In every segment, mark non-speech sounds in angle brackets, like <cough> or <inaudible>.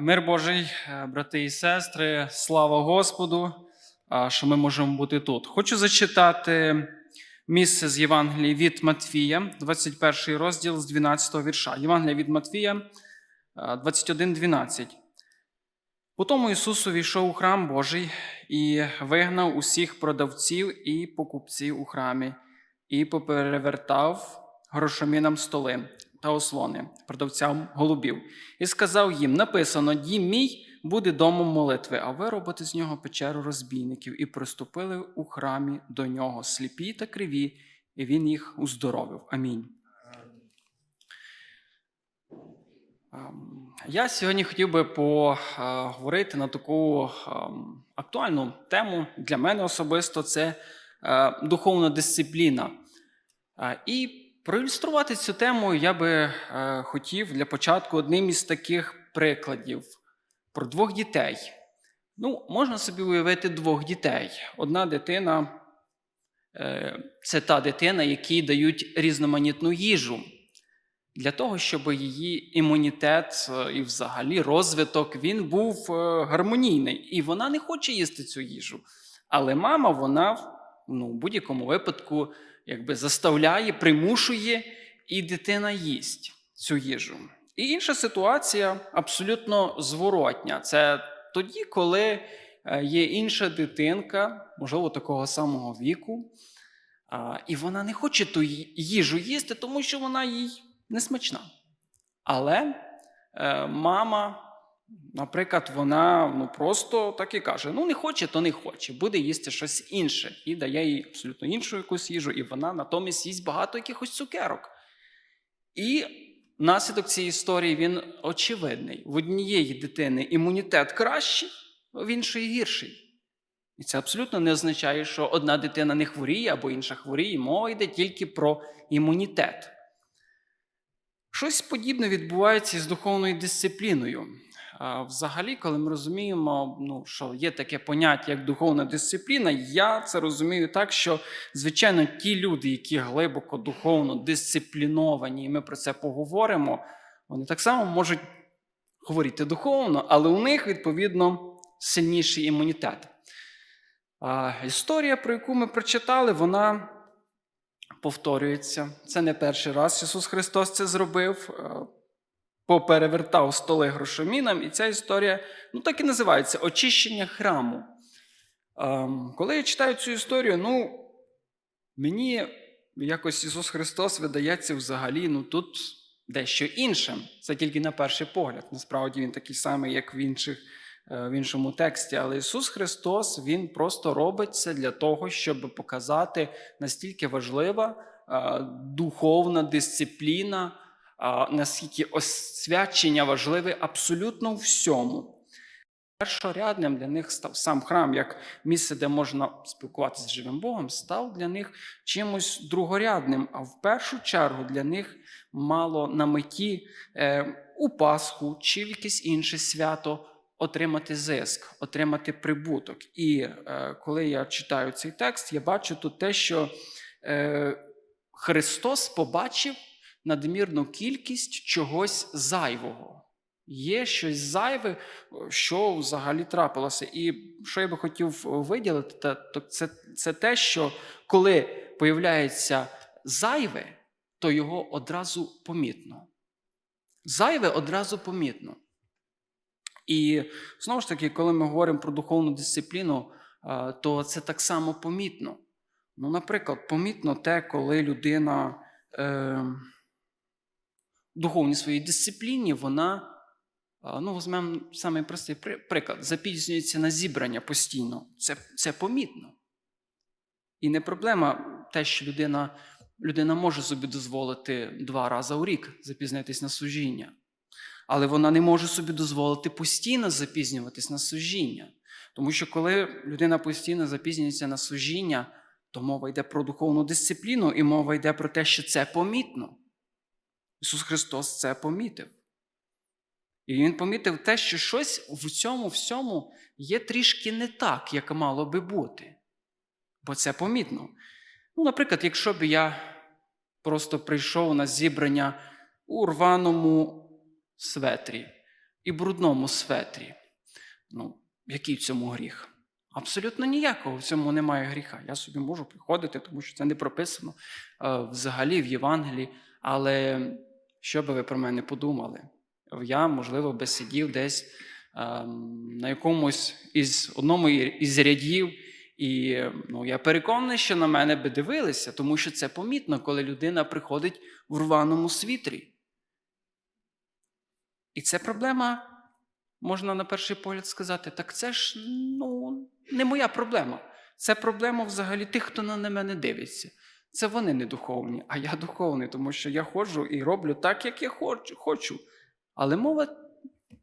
Мир Божий, е, брати і сестри, слава Господу, що ми можемо бути тут. Хочу зачитати місце з Євангелії від Матфія, 21 розділ з 12 вірша. Євангелія від Матфія, 21.12. Потому Ісус увійшов у храм Божий і вигнав усіх продавців і покупців у храмі, і поперевертав грошомінам столи та ослони, продавцям голубів, і сказав їм: написано: Дім мій буде домом молитви, а ви робите з нього печеру розбійників, і приступили у храмі до нього сліпі та криві, і він їх уздоровив. Амінь. Ем, Я сьогодні хотів би поговорити на таку ем, актуальну тему для мене особисто це е, духовна дисципліна. Е, І проілюструвати цю тему я би е, хотів для початку одним із таких прикладів про двох дітей. Ну, можна собі уявити двох дітей. Одна дитина е, це та дитина, якій дають різноманітну їжу для того, щоб її імунітет е, і взагалі розвиток він був гармонійний. І вона не хоче їсти цю їжу. Але мама, вона ну, в будь-якому випадку якби заставляє, примушує, і дитина їсть цю їжу. І інша ситуація абсолютно зворотня. Це тоді, коли е, є інша дитинка, можливо, такого самого віку, і вона не хоче ту їжу їсти, тому що вона їй не смачна. Але е, мама, наприклад, вона ну, просто так і каже: ну не хоче, то не хоче, буде їсти щось інше. І дає їй абсолютно іншу якусь їжу, і вона натомість їсть багато якихось цукерок. І наслідок цієї історії він очевидний. В однієї дитини імунітет кращий, в іншої гірший. І це абсолютно не означає, що одна дитина не хворіє або інша хворіє. Мова йде тільки про імунітет. Щось подібне відбувається із духовною дисципліною. Взагалі, коли ми розуміємо, ну, що є таке поняття, як духовна дисципліна, я це розумію так, що, звичайно, ті люди, які глибоко духовно дисципліновані, і ми про це поговоримо, вони так само можуть хворіти духовно, але у них, відповідно, сильніший імунітет. А, Історія, про яку ми прочитали, вона повторюється. Це не перший раз Ісус Христос це зробив. Поперевертав столи грошомінам, і ця історія ну, так і називається очищення храму. Ем, Коли я читаю цю історію, ну, мені якось Ісус Христос видається взагалі ну, тут дещо іншим. Це тільки на перший погляд. Насправді він такий самий, як в, інших, е, в іншому тексті. Але Ісус Христос Він просто робить це для того, щоб показати, настільки важлива е, духовна дисципліна, наскільки освячення важливе абсолютно всьому. Першорядним для них став сам храм, як місце, де можна спілкуватися з живим Богом, став для них чимось другорядним, а в першу чергу для них мало на меті е, у Пасху чи в якесь інше свято отримати зиск, отримати прибуток. І е, коли я читаю цей текст, я бачу тут те, що е, Христос побачив надмірну кількість чогось зайвого. Є щось зайве, що взагалі трапилося. І що я би хотів виділити, то це, це те, що коли появляється зайве, то його одразу помітно. Зайве одразу помітно. І знову ж таки, коли ми говоримо про духовну дисципліну, то це так само помітно. Ну, наприклад, помітно те, коли людина е, духовній своїй дисципліні, вона, ну, візьмемо самий простий приклад, запізнюється на зібрання постійно. Це, це помітно. І не проблема те, що людина, людина може собі дозволити два рази у рік запізнитись на служіння. Але вона не може собі дозволити постійно запізнюватись на служіння. Тому що коли людина постійно запізнюється на служіння, то мова йде про духовну дисципліну, і мова йде про те, що це помітно. Ісус Христос це помітив. І Він помітив те, що щось в цьому всьому є трішки не так, як мало би бути. Бо це помітно. Ну, наприклад, якщо б я просто прийшов на зібрання у рваному светрі і брудному светрі. Ну, який в цьому гріх? Абсолютно ніякого в цьому немає гріха. Я собі можу приходити, тому що це не прописано е, взагалі в Євангелії. Але що би ви про мене подумали? Я, можливо, би сидів десь е, на якомусь із одному із рядів, і ну, я переконаний, що на мене би дивилися, тому що це помітно, коли людина приходить в рваному світрі. І це проблема, можна на перший погляд сказати, так це ж ну, не моя проблема. Це проблема взагалі тих, хто на мене дивиться. Це вони не духовні, а я духовний, тому що я ходжу і роблю так, як я хочу. Але мова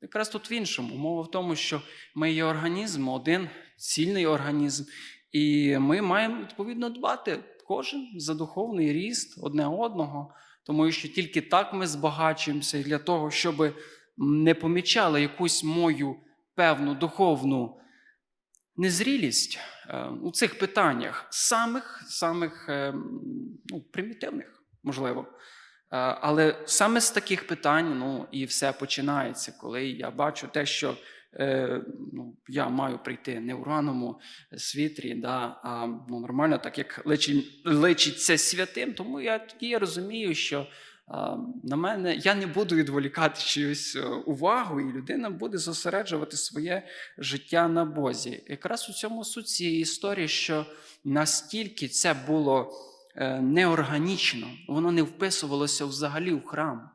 якраз тут в іншому. Мова в тому, що ми є організм, один цільний організм, і ми маємо відповідно дбати кожен за духовний ріст одне одного, тому що тільки так ми збагачуємося для того, щоб не помічали якусь мою певну духовну незрілість е, у цих питаннях, самих самих е, ну, примітивних, можливо. Е, Але саме з таких питань ну, і все починається, коли я бачу те, що ну, я маю прийти не в раному світрі, да, а ну, нормально, так як личить, личиться святим, тому я тоді розумію, що на мене я не буду відволікати чиюсь е, увагу, і людина буде зосереджувати своє життя на Бозі. Якраз у цьому суть цієї історії, що настільки це було е, неорганічно, воно не вписувалося взагалі в храм.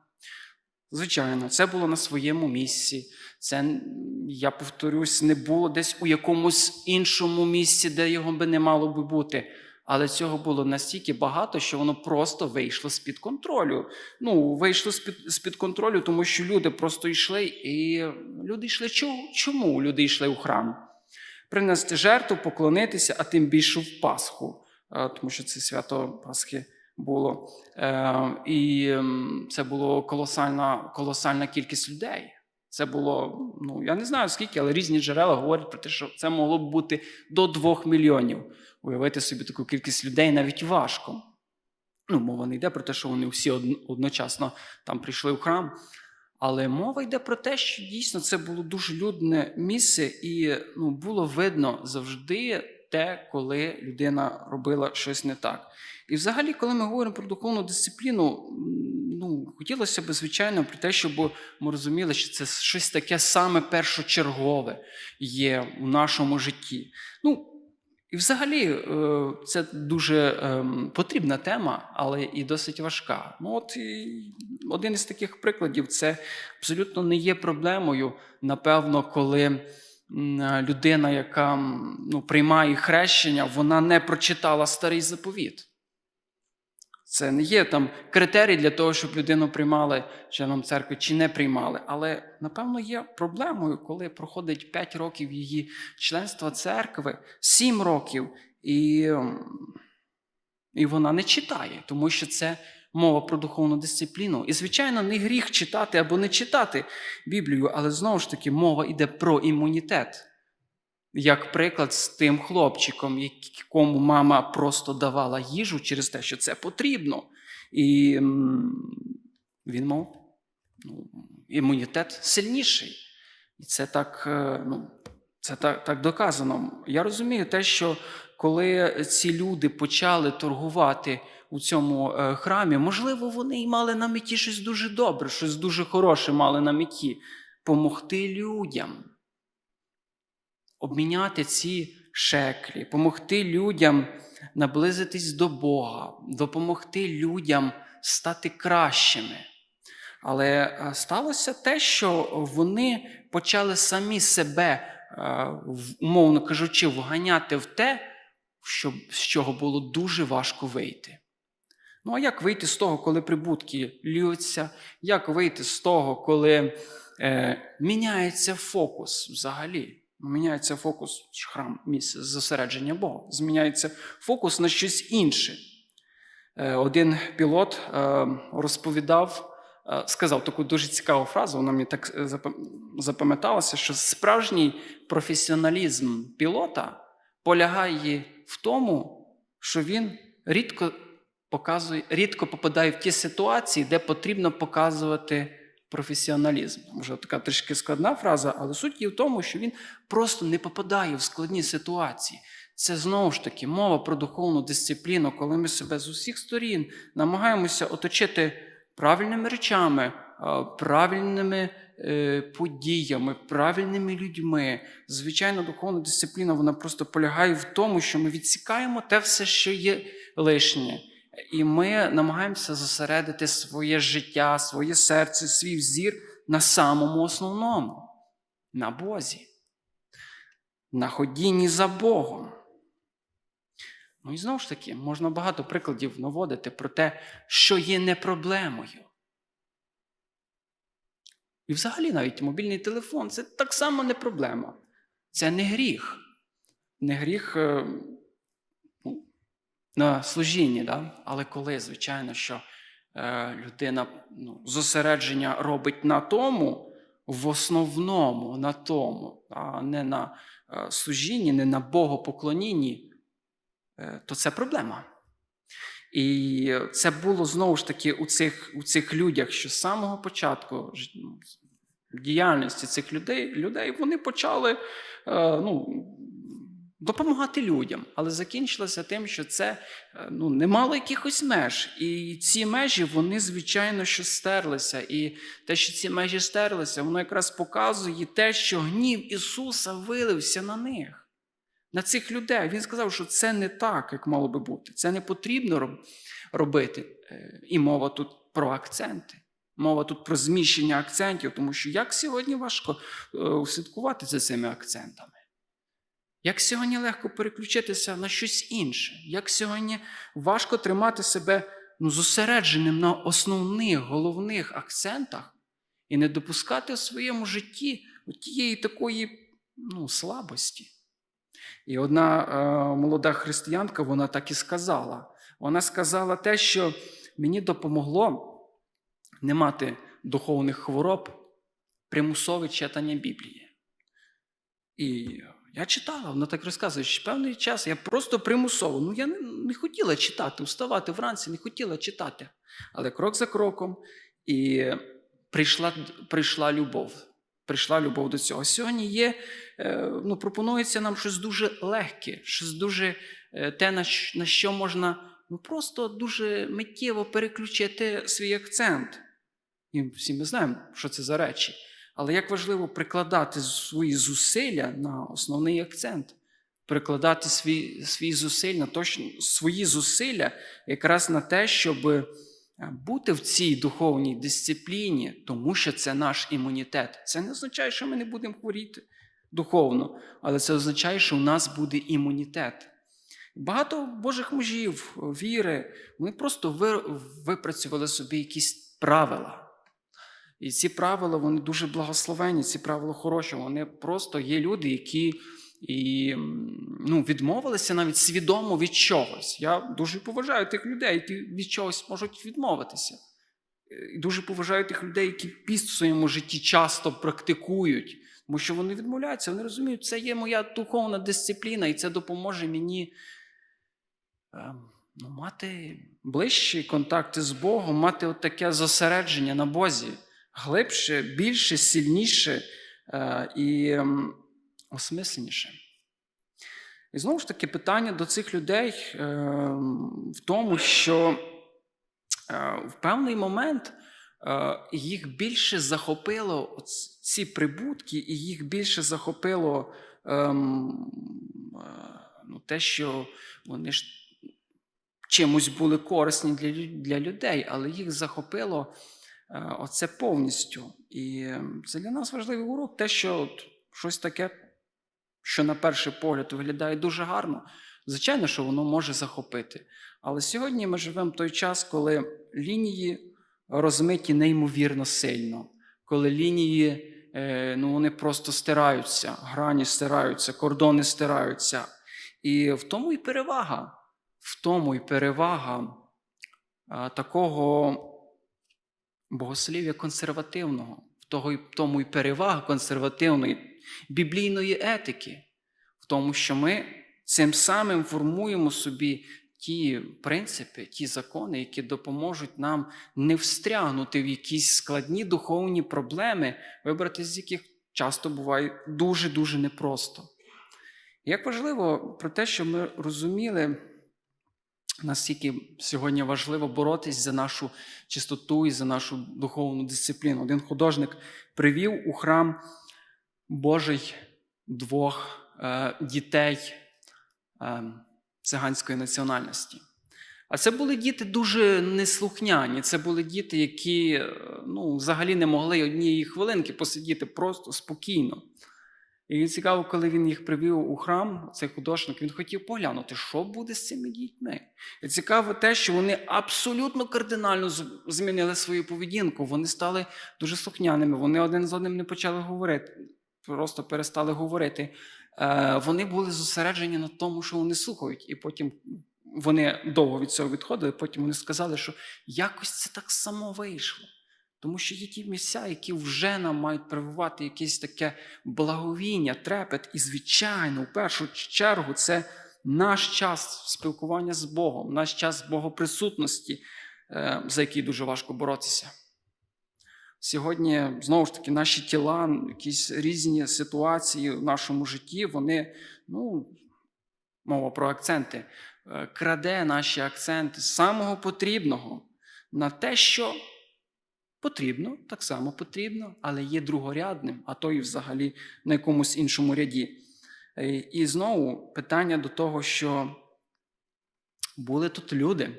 Звичайно, це було на своєму місці. Це, я повторюсь, не було десь у якомусь іншому місці, де його би не мало би бути. Але цього було настільки багато, що воно просто вийшло з-під контролю. Ну, вийшло з-під, з-під контролю, тому що люди просто йшли, і люди йшли. Чому люди йшли у храм? Принести жертву, поклонитися, а тим більше в Пасху, тому що це свято Пасхи було. Е, і це було колосальна, колосальна кількість людей. Це було, ну я не знаю скільки, але різні джерела говорять про те, що це могло б бути до двох мільйонів. Уявити собі таку кількість людей навіть важко. Ну, мова не йде про те, що вони всі одночасно там прийшли в храм. Але мова йде про те, що дійсно це було дуже людне місце, і ну, було видно завжди те, коли людина робила щось не так. І взагалі, коли ми говоримо про духовну дисципліну, ну, хотілося б, звичайно, про те, щоб ми розуміли, що це щось таке саме першочергове є у нашому житті. Ну, і взагалі, е, це дуже ем, потрібна тема, але і досить важка. Ну, от один із таких прикладів це абсолютно не є проблемою, напевно, коли людина, яка ну, приймає хрещення, вона не прочитала старий заповіт. Це не є там критерій для того, щоб людину приймали членом церкви чи не приймали. Але, напевно, є проблемою, коли проходить 5 років її членства церкви, 7 років, і, і вона не читає, тому що це мова про духовну дисципліну. І, звичайно, не гріх читати або не читати Біблію, але знову ж таки мова йде про імунітет. Як приклад з тим хлопчиком, якому мама просто давала їжу через те, що це потрібно. І він мав ну, імунітет сильніший. І це так ну, це так, так доказано. Я розумію те, що коли ці люди почали торгувати у цьому храмі, можливо, вони й мали на меті щось дуже добре, щось дуже хороше мали на меті помогти людям обміняти ці шеклі, допомогти людям наблизитись до Бога, допомогти людям стати кращими. Але е, сталося те, що вони почали самі себе, е, умовно кажучи, вганяти в те, що, з чого було дуже важко вийти. Ну, а як вийти з того, коли прибутки льються? Як вийти з того, коли е, міняється фокус взагалі? Міняється фокус храм, місце зосередження Бога. Зміняється фокус на щось інше. Е, один пілот е, розповідав, е, сказав таку дуже цікаву фразу, вона мені так запам'яталася, що справжній професіоналізм пілота полягає в тому, що він рідко показує, рідко попадає в ті ситуації, де потрібно показувати професіоналізм. Може, така трішки складна фраза, але суть є в тому, що він просто не попадає в складні ситуації. Це знову ж таки мова про духовну дисципліну, коли ми себе з усіх сторін намагаємося оточити правильними речами, е, правильними е, подіями, правильними людьми. Звичайно, духовна дисципліна вона просто полягає в тому, що ми відсікаємо те все, що є лишнє. І ми намагаємося зосередити своє життя, своє серце, свій взір на самому основному на Бозі, на ходінні за Богом. Ну і знову ж таки, можна багато прикладів наводити про те, що є не проблемою. І взагалі навіть мобільний телефон це так само не проблема. Це не гріх. Не гріх е, на служінні, да? але коли, звичайно, що е, людина ну, зосередження робить на тому, в основному на тому, а не на е, служінні, не на богопоклонінні, е, то це проблема. І це було знову ж таки у цих, у цих людях, що з самого початку ну, діяльності цих людей, людей вони почали е, ну, допомагати людям, але закінчилося тим, що це е, ну, не мало якихось меж. І ці межі, вони, звичайно, що стерлися. І те, що ці межі стерлися, воно якраз показує те, що гнів Ісуса вилився на них. На цих людей. Він сказав, що це не так, як мало би бути. Це не потрібно робити. Е, І мова тут про акценти. Мова тут про зміщення акцентів, тому що як сьогодні важко е, слідкувати за цими акцентами. Як сьогодні легко переключитися на щось інше? Як сьогодні важко тримати себе ну, зосередженим на основних головних акцентах і не допускати в своєму житті тієї такої ну, слабості? І одна е, молода християнка, вона так і сказала. Вона сказала те, що мені допомогло не мати духовних хвороб, примусове читання Біблії. І я читала, вона так розказує, що певний час я просто примусово. Ну, я не, не хотіла читати, вставати вранці, не хотіла читати. Але крок за кроком, і прийшла, прийшла любов. Прийшла любов до цього. Сьогодні є, е, ну, пропонується нам щось дуже легке, щось дуже е, те, на що можна ну, просто дуже миттєво переключити свій акцент. І всі ми знаємо, що це за речі. Але як важливо прикладати свої зусилля на основний акцент, прикладати свій, свій зусиль на точно, свої зусилля якраз на те, щоб е, бути в цій духовній дисципліні, тому що це наш імунітет. Це не означає, що ми не будемо хворіти духовно, але це означає, що у нас буде імунітет. Багато Божих мужів, віри, вони просто випрацювали собі якісь правила. І ці правила вони дуже благословенні, ці правила хороші. Вони просто є люди, які і, ну, відмовилися навіть свідомо від чогось. Я дуже поважаю тих людей, які від чогось можуть відмовитися. І дуже поважаю тих людей, які піст в своєму житті часто практикують, тому що вони відмовляються, вони розуміють, це є моя духовна дисципліна, і це допоможе мені е, ну, мати ближчі контакти з Богом, мати от таке зосередження на Бозі глибше, більше, сильніше е, і осмисленіше. І знову ж таки, питання до цих людей е, в тому, що е, в певний момент їх більше захопило ці прибутки, і їх більше захопило ну, те, що вони ж чимось були корисні для, людей, але їх захопило оце повністю. І е, це для нас важливий урок, те, що от щось таке, що на перший погляд виглядає дуже гарно, звичайно, що воно може захопити. Але сьогодні ми живемо в той час, коли лінії розмиті неймовірно сильно, коли лінії е, ну, вони просто стираються, грані стираються, кордони стираються. І в тому і перевага, в тому і перевага такого богослів'я консервативного, в того, в тому і перевага консервативної біблійної етики, в тому, що ми цим самим формуємо собі ті принципи, ті закони, які допоможуть нам не встрягнути в якісь складні духовні проблеми, вибрати з яких часто буває дуже-дуже непросто. Як важливо про те, що ми розуміли, наскільки сьогодні важливо боротись за нашу чистоту і за нашу духовну дисципліну. Один художник привів у храм Божий двох е, дітей е, циганської національності. А це були діти дуже неслухняні. Це були діти, які е, ну, взагалі не могли однієї хвилинки посидіти просто спокійно. І цікаво, коли він їх привів у храм, цей художник, він хотів поглянути, що буде з цими дітьми. І цікаво те, що вони абсолютно кардинально змінили свою поведінку. Вони стали дуже слухняними, вони один з одним не почали говорити, просто перестали говорити. Е, Вони були зосереджені на тому, що вони слухають, і потім вони довго від цього відходили. Потім вони сказали, що якось це так само вийшло. Тому що є ті місця, які вже нам мають прививати якесь таке благовіння, трепет. І, звичайно, в першу чергу, це наш час спілкування з Богом, наш час богоприсутності, е, за який дуже важко боротися. Сьогодні, знову ж таки, наші тіла, якісь різні ситуації в нашому житті, вони, ну, мова про акценти, е, краде наші акценти самого потрібного на те, що потрібно, так само потрібно, але є другорядним, а то і взагалі на якомусь іншому ряді. Е, І знову питання до того, що були тут люди,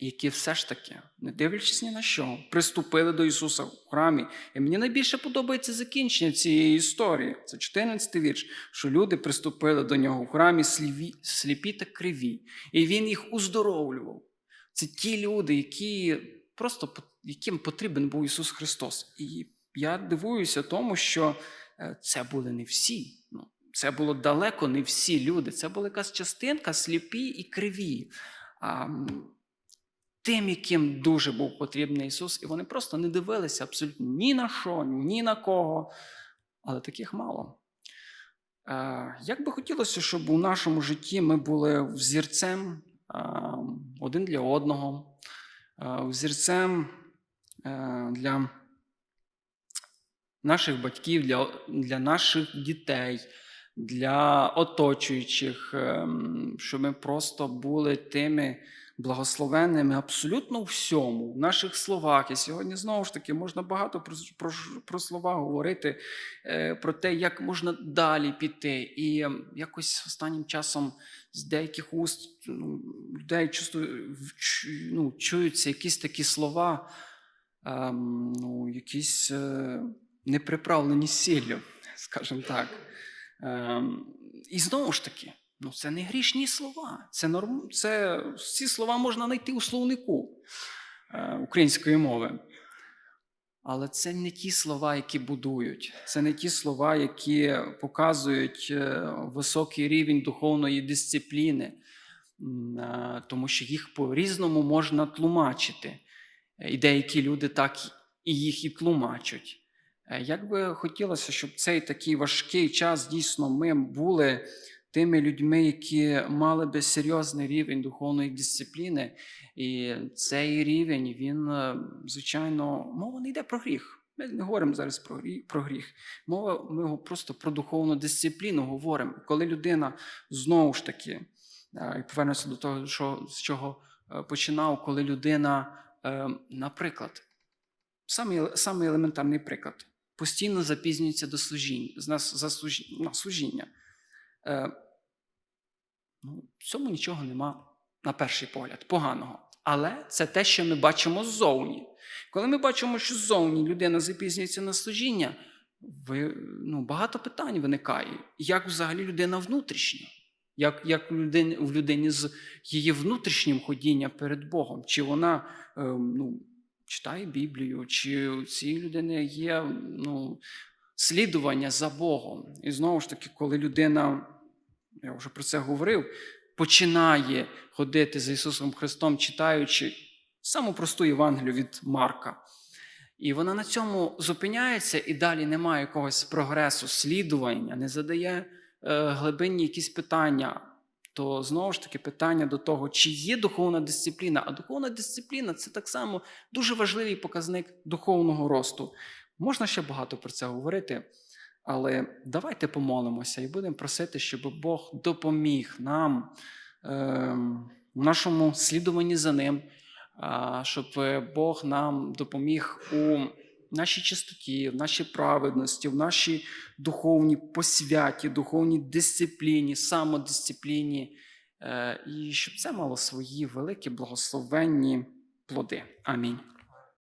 які все ж таки, не дивлячись ні на що, приступили до Ісуса в храмі. І мені найбільше подобається закінчення цієї історії. Це 14 вірш, що люди приступили до нього в храмі сліві, сліпі та криві, і Він їх уздоровлював. Це ті люди, які просто яким потрібен був Ісус Христос. І я дивуюся тому, що е, це були не всі. Ну, це було далеко не всі люди. Це була якась частинка сліпі і криві. А, тим, яким дуже був потрібний Ісус, і вони просто не дивилися абсолютно ні на що, ні на кого. Але таких мало. Е, Як би хотілося, щоб у нашому житті ми були взірцем е, один для одного, взірцем е, для наших батьків, для, для наших дітей, для оточуючих, ем, щоб ми просто були тими благословенними абсолютно у всьому, в наших словах. І сьогодні знову ж таки можна багато про, про, про слова говорити, е, про те, як можна далі піти. І якось останнім часом з деяких уст ну, людей часто ну, чуються якісь такі слова, ем, ну, якісь е, неприправлені сіллю, <laughs> скажімо так. Ем, і знову ж таки, ну, це не грішні слова. Це, норм... це ці слова можна знайти у словнику е, української мови. Але це не ті слова, які будують, це не ті слова, які показують е, високий рівень духовної дисципліни, е, тому що їх по-різному можна тлумачити. І деякі люди так і їх і тлумачать. Е, Як би хотілося, щоб цей такий важкий час дійсно ми були тими людьми, які мали би серйозний рівень духовної дисципліни, і цей рівень, він, е, звичайно, мова не йде про гріх. Ми не говоримо зараз про гріх. Мова ми просто про духовну дисципліну говоримо. Коли людина знову ж таки, е, і повернемося до того, що, з чого е, починав, коли людина, наприклад, самий елементарний приклад, постійно запізнюється до служіння, на служіння. Ну, в цьому нічого нема на перший погляд, поганого. Але це те, що ми бачимо ззовні. Коли ми бачимо, що ззовні людина запізнюється на служіння, ви, ну, багато питань виникає. Як взагалі людина внутрішня? Як, як у людині, людині з її внутрішнім ходінням перед Богом? Чи вона е, ну, читає Біблію, чи у цієї людини є ну, слідування за Богом? І знову ж таки, коли людина, я вже про це говорив, починає ходити за Ісусом Христом, читаючи саму просту Євангелію від Марка. І вона на цьому зупиняється і далі немає якогось прогресу, слідування, не задає е, глибинні якісь питання, то знову ж таки питання до того, чи є духовна дисципліна. А духовна дисципліна це так само дуже важливий показник духовного росту. Можна ще багато про це говорити, але давайте помолимося і будемо просити, щоб Бог допоміг нам ем, в нашому слідуванні за ним, щоб Бог нам допоміг у нашій чистоті, в нашій праведності, в нашій духовній посвяті, духовній дисципліні, самодисципліні, е, і щоб це мало свої великі благословенні плоди. Амінь.